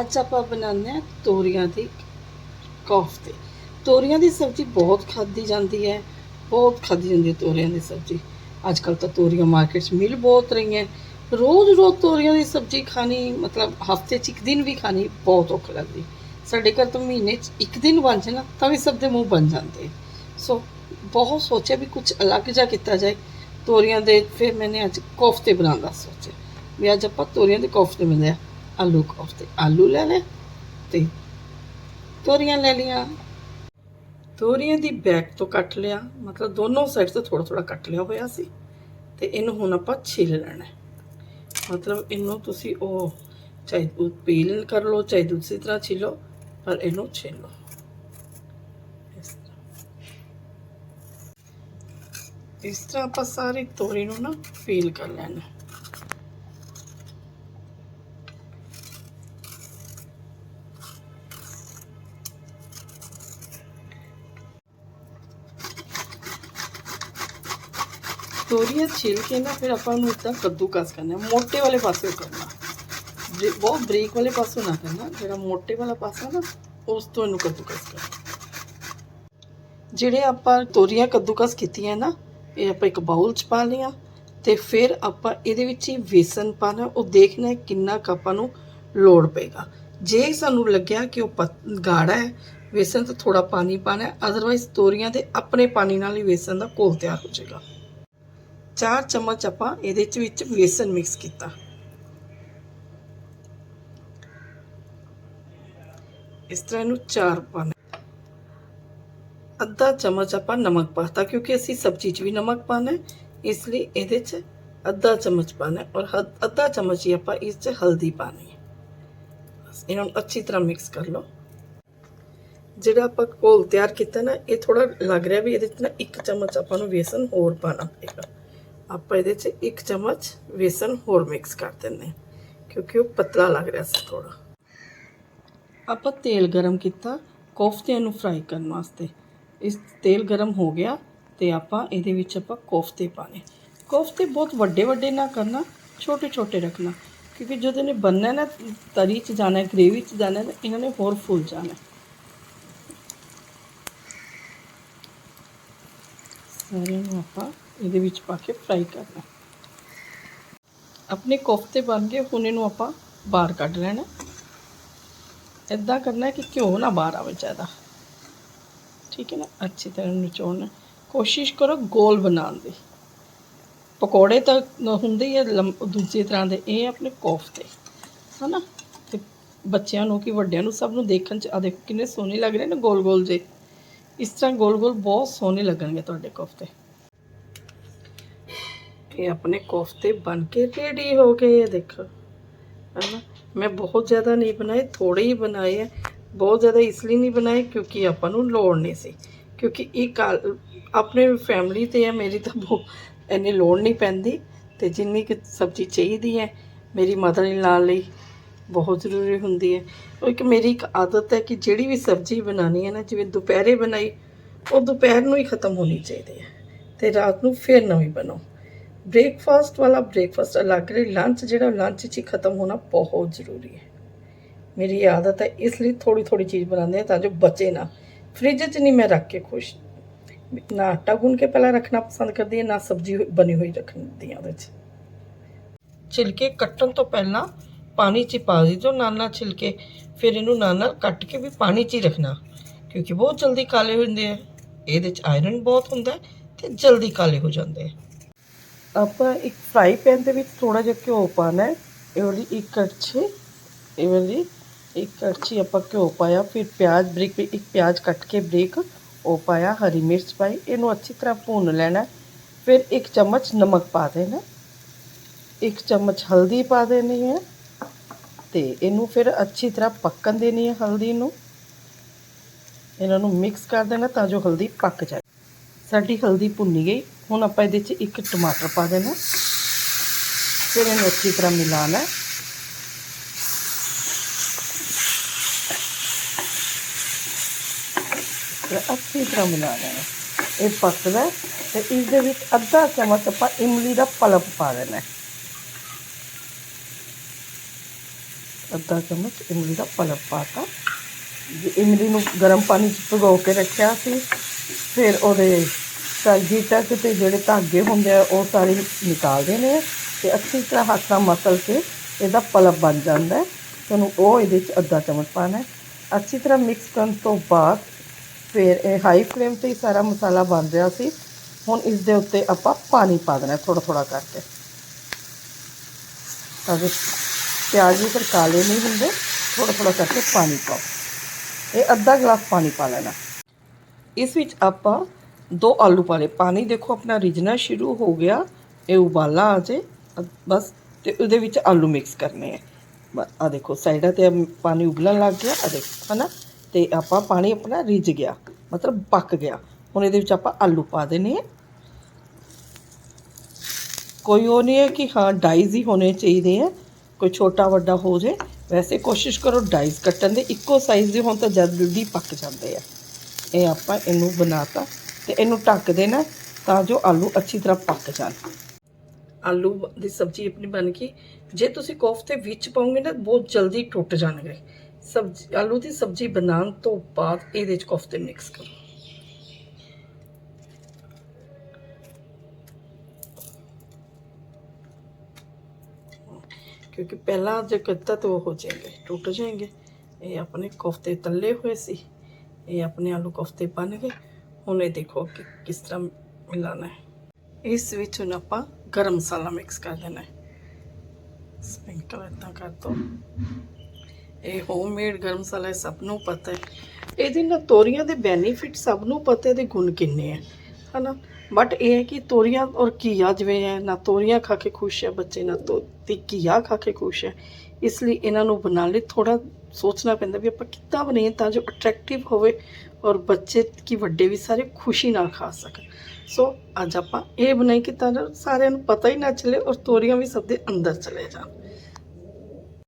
ਅੱਜ ਆਪਾਂ ਬਣਾਉਂਦੇ ਹਾਂ ਤੋਰੀਆਂ ਦੀ ਕੋਫਤੇ। ਤੋਰੀਆਂ ਦੀ ਸਬਜ਼ੀ ਬਹੁਤ ਖਾਧੀ ਜਾਂਦੀ ਹੈ, ਬਹੁਤ ਖਾਧੀ ਜਾਂਦੀ ਹੈ ਤੋਰੀਆਂ ਦੀ ਸਬਜ਼ੀ। ਅੱਜ ਕੱਲ ਤਾਂ ਤੋਰੀਆਂ ਮਾਰਕੀਟ 'ਚ ਮਿਲ ਬਹੁਤ ਰਹੀਆਂ। ਰੋਜ਼ ਰੋਜ਼ ਤੋਰੀਆਂ ਦੀ ਸਬਜ਼ੀ ਖਾਣੀ, ਮਤਲਬ ਹਫ਼ਤੇ 'ਚ ਇੱਕ ਦਿਨ ਵੀ ਖਾਣੀ ਬਹੁਤ ਔਖਾ ਲੱਗਦੀ। ਸਾਡੇ ਘਰ ਤਾਂ ਮਹੀਨੇ 'ਚ ਇੱਕ ਦਿਨ ਬਣ ਜਾਏ ਨਾ ਤਾਂ ਵੀ ਸਭ ਦੇ ਮੂੰਹ ਬਣ ਜਾਂਦੇ। ਸੋ ਬਹੁਤ ਸੋਚਿਆ ਵੀ ਕੁਝ ਅਲੱਗ ਜਿਹਾ ਕੀਤਾ ਜਾਏ। ਤੋਰੀਆਂ ਦੇ, ਫਿਰ ਮੈਨੇ ਅੱਜ ਕੋਫਤੇ ਬਣਾਉਣ ਦਾ ਸੋਚਿਆ। ਵੀ ਅੱਜ ਆਪਾਂ ਤੋਰੀਆਂ ਦੇ ਕੋਫਤੇ ਬਣਾਉਂਦੇ ਆ ਆਲੂ ਕੋਫਤੇ ਆਲੂ ਲੈ ਲੈ ਤੇ ਤੋਰੀਆਂ ਲੈ ਲੀਆਂ ਤੋਰੀਆਂ ਦੀ ਬੈਕ ਤੋਂ ਕੱਟ ਲਿਆ, ਮਤਲਬ ਦੋਨੋਂ ਸਾਈਡ ਤੋਂ ਥੋੜਾ ਥੋੜਾ ਕੱਟ ਲਿਆ ਹੋਇਆ ਸੀ ਤੇ ਇਹਨੂੰ ਹੁਣ ਆਪਾਂ ਛਿੱਲ ਲੈਣਾ ਮਤਲਬ ਇਹਨੂੰ ਤੁਸੀਂ ਉਹ ਚਾਹੇ ਉਹ ਪੀਲ ਕਰ ਲਓ, ਚਾਹੇ ਦੂਸਰੀ ਤਰ੍ਹਾਂ ਛਿੱਲੋ, ਪਰ ਇਹਨੂੰ ਛਿੱਲੋ। ਇਸ ਤਰ੍ਹਾਂ। ਇਸ ਤਰ੍ਹਾਂ ਆਪਾਂ ਸਾਰੀ ਤੋਰੀ ਨੂੰ ਨਾ ਪੀਲ ਕਰ ਲੈਣਾ। ਤੋਰੀਆਂ ਛਿਲ ਕੇ ਨਾ ਫਿਰ ਆਪਾਂ ਨੂੰ ਇਦਾਂ ਕੱਦੂਕਸ ਕਰਨਾ ਮੋਟੇ ਵਾਲੇ ਪਾਸੇ ਕਰਨਾ ਬਹੁਤ ਬਰੀਕ ਵਾਲੇ ਪਾਸੋਂ ਨਾ ਕਰਨਾ, ਜਿਹੜਾ ਮੋਟੇ ਵਾਲਾ ਪਾਸਾ ਨਾ, ਉਸ ਤੋਂ ਇਹਨੂੰ ਕੱਦੂਕਸ ਕਰਨਾ ਜਿਹੜੇ ਆਪਾਂ ਤੋਰੀਆਂ ਕੱਦੂਕਸ ਕੀਤੀਆਂ ਨਾ, ਇਹ ਆਪਾਂ ਇੱਕ ਬਾਉਲ ਚ ਪਾ ਲਿਆ ਤੇ ਫਿਰ ਆਪਾਂ ਇਹਦੇ ਵਿੱਚ ਹੀ ਵੇਸਣ ਪਾਣਾ, ਉਹ ਦੇਖਣਾ ਕਿੰਨਾ ਕੁ ਆਪਾਂ ਨੂੰ ਲੋੜ ਪਏਗਾ। ਜੇ ਸਾਨੂੰ ਲੱਗਿਆ ਕਿ ਉਹ ਪਤ- ਗਾੜਾ ਹੈ, ਵੇਸਣ ਤੋਂ ਥੋੜਾ ਪਾਣੀ ਪਾਣਾ ਹੈ ਅਦਰਵਾਈਜ਼ ਤੋਰੀਆਂ ਦੇ ਆਪਣੇ ਪਾਣੀ ਨਾਲ ਹੀ ਵੇਸਣ ਦਾ ਘੋਲ ਤਿਆਰ ਹੋ ਜਾਏਗਾ। 4 ਚਮਚ ਆਪਾਂ ਇਹਦੇ ਚ ਵਿੱਚ ਵੇਸਣ ਮਿਕਸ ਕੀਤਾ। ਇਸ ਤਰ੍ਹਾਂ ਇਹਨੂੰ ਚਾਰ ਪਾਣਾ ਅੱਧਾ ਚਮਚ ਆਪਾਂ ਨਮਕ ਪਾਤਾ ਕਿਉਂਕਿ ਅਸੀਂ ਸਬਜ਼ੀ 'ਚ ਵੀ ਨਮਕ ਪਾਣਾ ਹੈ, ਇਸ ਲਈ ਇਹਦੇ 'ਚ ਅੱਧਾ ਚਮਚ ਪਾਣਾ ਔਰ ਅੱਧਾ ਚਮਚ ਹੀ ਆਪਾਂ ਇਸ 'ਚ ਹਲਦੀ ਪਾਣੀ ਹੈ। ਇਹਨਾਂ ਨੂੰ ਅੱਛੀ ਤਰ੍ਹਾਂ ਮਿਕਸ ਕਰ ਲਓ। ਜਿਹੜਾ ਆਪਾਂ ਘੋਲ ਤਿਆਰ ਕੀਤਾ ਨਾ, ਇਹ ਥੋੜਾ ਲੱਗ ਰਿਹਾ ਵੀ ਇਹਦੇ 'ਚ ਨਾ ਇੱਕ ਚਮਚ ਆਪਾਂ ਨੂੰ ਵੇਸਣ ਹੋਰ ਪਾਣਾ ਪਏਗਾ। ਆਪਾਂ ਇਹਦੇ 'ਚ ਇੱਕ ਚਮਚ ਵੇਸਣ ਹੋਰ ਮਿਕਸ ਕਰ ਦਿੰਦੇ ਹਾਂ, ਕਿਉਂਕਿ ਉਹ ਪਤਲਾ ਲੱਗ ਰਿਹਾ ਸੀ ਥੋੜਾ ਆਪਾਂ ਤੇਲ ਗਰਮ ਕੀਤਾ ਕੋਫਤਿਆਂ ਨੂੰ ਫਰਾਈ ਕਰਨ ਵਾਸਤੇ। ਇਸ ਤੇਲ ਗਰਮ ਹੋ ਗਿਆ ਤੇ ਆਪਾਂ ਇਹਦੇ ਵਿੱਚ ਆਪਾਂ ਕੋਫਤੇ ਪਾਣੇ ਕੋਫਤੇ ਬਹੁਤ ਵੱਡੇ ਵੱਡੇ ਨਾ ਕਰਨਾ, ਛੋਟੇ ਛੋਟੇ ਰੱਖਣਾ, ਕਿਉਂਕਿ ਜਦੋਂ ਨੇ ਬੰਨਣਾ ਨਾ, ਤਰੀ 'ਚ ਜਾਣਾ ਗ੍ਰੇਵੀ 'ਚ ਜਾਣਾ ਤਾਂ ਇਹਨਾਂ ਨੇ ਹੋਰ ਫੁੱਲ ਜਾਣਾ। ਸਾਰਿਆਂ ਨੂੰ ਆਪਾਂ ਇਹਦੇ ਵਿੱਚ ਪਾ ਕੇ ਫਰਾਈ ਕਰਨਾ ਆਪਣੇ ਕੋਫਤੇ ਬਣ ਗਏ ਹੁਣ ਇਹਨੂੰ ਆਪਾਂ ਬਾਹਰ ਕੱਢ ਲੈਣਾ। ਇਦਾਂ ਕਰਨਾ ਕਿ ਘਿਓ ਨਾ ਬਾਹਰ ਆਵੇ ਜ਼ਿਆਦਾ। ਠੀਕ ਹੈ ਨਾ? ਅੱਛੀ ਤਰ੍ਹਾਂ ਨਿਚੋੜਨਾ ਕੋਸ਼ਿਸ਼ ਕਰੋ ਗੋਲ ਬਣਾਉਣ ਦੀ। ਪਕੌੜੇ ਤਾਂ ਹੁੰਦੇ ਹੀ ਆ ਲੰਮ- ਦੂਜੀ ਤਰ੍ਹਾਂ ਦੇ। ਇਹ ਆਪਣੇ ਕੋਫਤੇ। ਹਨਾ? ਤੇ ਬੱਚਿਆਂ ਨੂੰ ਕਿ ਵੱਡਿਆਂ ਨੂੰ ਸਭ ਨੂੰ ਦੇਖਣ ਚ ਆ ਦੇਖੋ ਕਿੰਨੇ ਸੋਹਣੇ ਲੱਗ ਰਹੇ ਨੇ ਗੋਲ ਗੋਲ ਜੇ ਇਸ ਤਰ੍ਹਾਂ ਗੋਲ ਗੋਲ ਬਹੁਤ ਸੋਹਣੇ ਲੱਗਣਗੇ ਤੁਹਾਡੇ ਕੋਫਤੇ। ਇਹ ਆਪਣੇ ਕੋਫਤੇ ਬਣ ਕੇ ਰੈਡੀ ਹੋ ਗਏ ਆ, ਦੇਖੋ। ਹਨਾ? ਮੈਂ ਬਹੁਤ ਜ਼ਿਆਦਾ ਨਹੀਂ ਬਣਾਏ ਥੋੜੇ ਹੀ ਬਣਾਏ ਹੈ ਬਹੁਤ ਜ਼ਿਆਦਾ ਇਸ ਲਈ ਨਹੀਂ ਬਣਾਏ ਕਿਉਂਕਿ ਆਪਾਂ ਨੂੰ ਲੋੜ ਨਹੀਂ ਸੀ। ਕਿਉਂਕਿ ਇਹ ਕਾਲ ਆਪਣੇ ਫੈਮਿਲੀ ਤੇ ਹੈ ਮੇਰੀ ਤਾਂ ਬਹੁਤ ਇੰਨੀ ਲੋੜ ਨਹੀਂ ਪੈਂਦੀ ਤੇ ਜਿੰਨੀ ਕਿ ਸਬਜ਼ੀ ਚਾਹੀਦੀ ਹੈ, ਮੇਰੀ ਮਦਰ ਇਨ ਲਾ ਲਈ ਬਹੁਤ ਜ਼ਰੂਰੀ ਹੁੰਦੀ ਹੈ। ਉਹ ਇੱਕ ਮੇਰੀ ਇੱਕ ਆਦਤ ਹੈ ਕਿ ਜਿਹੜੀ ਵੀ ਸਬਜ਼ੀ ਬਣਾਉਣੀ ਹੈ ਨਾ, ਜਿਵੇਂ ਦੁਪਹਿਰੇ ਬਣਾਈ, ਉਹ ਦੁਪਹਿਰ ਨੂੰ ਹੀ ਖਤਮ ਹੋਣੀ ਚਾਹੀਦੀ ਹੈ ਤੇ ਰਾਤ ਨੂੰ ਫਿਰ ਨਵੀਂ ਬਣਾਓ। ਬ੍ਰੇਕਫਾਸਟ ਵਾਲਾ ਬ੍ਰੇਕਫਾਸਟ ਅਲੱਗ ਕਰੇ ਲੰਚ ਜਿਹੜਾ ਲੰਚ 'ਚ ਹੀ ਖਤਮ ਹੋਣਾ ਬਹੁਤ ਜ਼ਰੂਰੀ ਹੈ। ਮੇਰੀ ਆਦਤ ਹੈ, ਇਸ ਲਈ ਥੋੜੀ ਥੋੜੀ ਚੀਜ਼ ਬਣਾਉਂਦੇ ਹਾਂ ਤਾਂ ਜੋ ਬਚੇ ਨਾ। ਫ੍ਰਿਜ 'ਚ ਨਹੀਂ ਮੈਂ ਰੱਖ ਕੇ ਖੁਸ਼। ਨਾ ਆਟਾ ਗੁੰਨ ਕੇ ਪਹਿਲਾਂ ਰੱਖਣਾ ਪਸੰਦ ਕਰਦੀ ਹਾਂ, ਨਾ ਸਬਜ਼ੀ ਹੋਈ- ਬਣੀ ਹੋਈ ਰੱਖਦੀ ਹਾਂ ਉਹਦੇ 'ਚ। ਛਿਲਕੇ ਕੱਟਣ ਤੋਂ ਪਹਿਲਾਂ ਪਾਣੀ 'ਚ ਹੀ ਪਾ ਦਿਓ ਨਾਲ ਨਾਲ ਛਿਲਕੇ, ਫਿਰ ਇਹਨੂੰ ਨਾਲ ਨਾਲ ਕੱਟ ਕੇ ਵੀ ਪਾਣੀ 'ਚ ਹੀ ਰੱਖਣਾ। ਕਿਉਂਕਿ ਬਹੁਤ ਜਲਦੀ ਕਾਲੇ ਹੁੰਦੇ ਜਾਂਦੇ ਆ। ਇਹਦੇ 'ਚ ਆਇਰਨ ਬਹੁਤ ਹੁੰਦਾ ਹੈ ਤੇ ਜਲਦੀ ਕਾਲੇ ਹੋ ਜਾਂਦੇ ਆ। ਆਪਾਂ ਇੱਕ ਫਰਾਈ ਪੈਨ ਦੇ ਵਿੱਚ ਥੋੜਾ ਜਿਹਾ ਘਿਓ ਪਾਣਾ ਹੈ। ਇਹ ਵਾਲੀ ਇੱਕ ਕੜਛੀ ਇਹ ਵਾਲੀ ਇੱਕ ਕੜਛੀ ਆਪਾਂ ਘਿਓ ਪਾਇਆ, ਫਿਰ ਪਿਆਜ਼ ਬਰੀਕ ਬਰੀਕ ਇੱਕ ਪਿਆਜ਼ ਕੱਟ ਕੇ ਬਰੀਕ ਉਹ ਪਾਇਆ, ਹਰੀ ਮਿਰਚ ਪਾਈ, ਇਹਨੂੰ ਅੱਛੀ ਤਰ੍ਹਾਂ ਭੁੰਨ ਲੈਣਾ ਫਿਰ ਇੱਕ ਚਮਚ ਨਮਕ ਪਾ ਦੇਣਾ ਇੱਕ ਚਮਚ ਹਲਦੀ ਪਾ ਦੇਣੀ ਹੈ ਤੇ ਇਹਨੂੰ ਫਿਰ ਅੱਛੀ ਤਰ੍ਹਾਂ ਪੱਕਣ ਦੇਣੀ ਹੈ ਹਲਦੀ ਨੂੰ। ਇਹਨਾਂ ਨੂੰ ਮਿਕਸ ਕਰ ਦੇਣਾ ਤਾਂ ਜੋ ਹਲਦੀ ਪੱਕ ਜਾਏ। ਸਾਡੀ ਹਲਦੀ ਭੁੰਨੀ ਗਈ। ਹੁਣ ਆਪਾਂ ਇਹਦੇ 'ਚ ਇੱਕ ਟਮਾਟਰ ਪਾ ਦੇਣਾ। ਫਿਰ ਇਹਨੂੰ ਅੱਛੀ ਤਰ੍ਹਾਂ ਮਿਲਾਣਾ। ਫਿਰ ਅੱਛੀ ਤਰ੍ਹਾਂ ਮਿਲਾ ਲੈਣਾ। ਇਹ ਪੱਕਦਾ ਹੈ ਤੇ ਇਸ ਦੇ ਵਿੱਚ ਅੱਧਾ ਚਮਚ ਆਪਾਂ ਇਮਲੀ ਦਾ ਪਲਪ ਪਾ ਦੇਣਾ। ਅੱਧਾ ਚਮਚ ਇਮਲੀ ਦਾ ਪਲਪ ਪਾਤਾ ਜੇ ਇਮਲੀ ਨੂੰ ਗਰਮ ਪਾਣੀ 'ਚ ਭਿਗੋ ਕੇ ਰੱਖਿਆ ਸੀ ਫਿਰ ਉਹਦੇ ਸਬਜ਼ੀ ਤੱਕ ਤੇ ਜਿਹੜੇ ਧਾਗੇ ਹੁੰਦੇ ਆ, ਉਹ ਸਾਰੇ ਨਿਕਾਲ ਦੇਣੇ ਆ ਤੇ ਅੱਛੀ ਤਰ੍ਹਾਂ ਹੱਥ ਨਾਲ ਮਸਲ ਕੇ ਇਹਦਾ ਪਲਪ ਬਣ ਜਾਂਦਾ ਤੁਹਾਨੂੰ ਉਹ ਇਹਦੇ 'ਚ ਅੱਧਾ ਚਮਚ ਪਾਣਾ ਅੱਛੀ ਤਰ੍ਹਾਂ ਮਿਕਸ ਕਰਨ ਤੋਂ ਬਾਅਦ ਫਿਰ ਇਹ ਹਾਈ ਫਲੇਮ ਤੇ ਹੀ ਸਾਰਾ ਮਸਾਲਾ ਬਣ ਰਿਹਾ ਸੀ। ਹੁਣ ਇਸ ਦੇ ਉੱਤੇ ਆਪਾਂ ਪਾਣੀ ਪਾ ਦੇਣਾ ਥੋੜਾ ਥੋੜਾ ਕਰਕੇ। ਤਾਂ ਜੋ ਪਿਆਜ਼ ਵੀ ਫਿਰ ਕਾਲੇ ਨਹੀਂ ਹੁੰਦੇ ਥੋੜਾ ਥੋੜਾ ਕਰਕੇ ਪਾਣੀ ਪਾਓ। ਇਹ ਅੱਧਾ ਗਲਾਸ ਪਾਣੀ ਪਾ ਲੈਣਾ। ਇਸ ਵਿੱਚ ਆਪਾਂ ਦੋ ਆਲੂ ਪਾ ਲਏ ਪਾਣੀ ਦੇਖੋ ਆਪਣਾ ਰਿਝਣਾ ਸ਼ੁਰੂ ਹੋ ਗਿਆ, ਇਹ ਉਬਾਲਾ ਆ ਜੇ ਬਸ, ਤੇ ਉਹਦੇ ਵਿੱਚ ਆਲੂ ਮਿਕਸ ਕਰਨੇ ਆ। ਆ ਦੇਖੋ ਸਾਈਡਾਂ ਤੇ ਪਾਣੀ ਉਬਲਣ ਲੱਗ ਗਿਆ, ਆ ਦੇਖੋ, ਹਨਾ? ਤੇ ਆਪਾਂ ਪਾਣੀ ਆਪਣਾ ਰਿਝ ਗਿਆ, ਮਤਲਬ ਪੱਕ ਗਿਆ। ਹੁਣ ਇਹਦੇ ਵਿੱਚ ਆਪਾਂ ਆਲੂ ਪਾ ਦੇਣੇ ਆ। ਕੋਈ ਉਹ ਨਹੀਂ ਹੈ ਕਿ ਹਾਂ ਡਾਈਜ਼ ਹੀ ਹੋਣੇ ਚਾਹੀਦੇ ਆ। ਕੋਈ ਛੋਟਾ ਵੱਡਾ ਹੋ ਜੇ, ਵੈਸੇ ਕੋਸ਼ਿਸ਼ ਕਰੋ ਡਾਈਜ਼ ਕੱਟਣ ਦੇ। ਇੱਕੋ ਸਾਈਜ਼ ਦੇ ਹੋਣ ਤਾਂ ਜਲਦੀ ਪੱਕ ਜਾਂਦੇ ਆ। ਇਹ ਆਪਾਂ ਇਹਨੂੰ ਬਣਾਤਾ ਤੇ ਇਹਨੂੰ ਢੱਕ ਦੇਣਾ ਤਾਂ ਜੋ ਆਲੂ ਅੱਛੀ ਤਰ੍ਹਾਂ ਪੱਕ ਜਾਣ ਆਲੂ ਦੀ ਸਬਜ਼ੀ ਆਪਣੀ ਬਣ ਗਈ ਜੇ ਤੁਸੀਂ ਕੋਫਤੇ ਵਿੱਚ ਪਾਓਗੇ ਨਾ ਬਹੁਤ ਜਲਦੀ ਟੁੱਟ ਜਾਣਗੇ ਸਬਜ਼ੀ ਆਲੂ ਦੀ ਸਬਜ਼ੀ ਬਣਾਉਣ ਤੋਂ ਬਾਅਦ ਇਹਦੇ ਵਿੱਚ ਕੋਫਤੇ ਮਿਕਸ ਕਰੋ क्योंकि पहला जो करता तो वो हो जाएंगे टूट जाएंगे ये अपने कोफ्ते तले हुए सी ਇਹ ਆਪਣੇ ਆਲੂ ਕੋਫਤੇ ਬਣ ਗਏ। ਹੁਣ ਇਹ ਦੇਖੋ ਕਿ ਕਿਸ ਤਰ੍ਹਾਂ ਮਿਲਾਣਾ ਹੈ। ਇਸ ਵਿੱਚ ਹੁਣ ਆਪਾਂ ਗਰਮ ਮਸਾਲਾ ਮਿਕਸ ਕਰ ਦੇਣਾ ਹੈ। ਸਪਿੰਕਲ ਇਦਾਂ ਕਰ ਦੋ। ਇਹ ਹੋਮਮੇਡ ਗਰਮ ਮਸਾਲਾ ਸਭ ਨੂੰ ਪਤਾ ਹੈ। ਇਹਦੇ ਨਾਲ ਤੋਰੀਆਂ ਦੇ ਬੈਨੀਫਿਟ ਸਭ ਨੂੰ ਪਤਾ ਦੇ ਗੁਣ ਕਿੰਨੇ ਹੈ। ਹਨਾ? ਬਟ ਇਹ ਹੈ ਕਿ ਤੋਰੀਆਂ ਔਰ ਕੀਆ ਜਿਵੇਂ ਹੈ, ਨਾ ਤੋਰੀਆਂ ਖਾ ਕੇ ਖੁਸ਼ ਹੈ, ਬੱਚੇ ਨਾ ਤੋ ਤੇ ਕੀਆ ਖਾ ਕੇ ਖੁਸ਼ ਹੈ। ਇਸ ਲਈ ਇਹਨਾਂ ਨੂੰ ਬਣਾਉਣ ਲਈ ਥੋੜਾ ਸੋਚਣਾ ਪੈਂਦਾ ਵੀ ਆਪਾਂ ਕਿੱਦਾਂ ਬਣਾਈਏ ਤਾਂ ਜੋ ਅਟਰੈਕਟਿਵ ਹੋਵੇ ਔਰ ਬੱਚੇ ਕੀ ਵੱਡੇ ਵੀ ਸਾਰੇ ਖੁਸ਼ੀ ਨਾਲ ਖਾ ਸਕਣ। ਸੋ ਅੱਜ ਆਪਾਂ ਇਹ ਬਣਾਈ ਕਿ ਤਾਂ ਜੋ ਸਾਰਿਆਂ ਨੂੰ ਪਤਾ ਹੀ ਨਾ ਚੱਲੇ ਔਰ ਤੋਰੀਆਂ ਵੀ ਸਭ ਦੇ ਅੰਦਰ ਚਲੇ ਜਾਣ।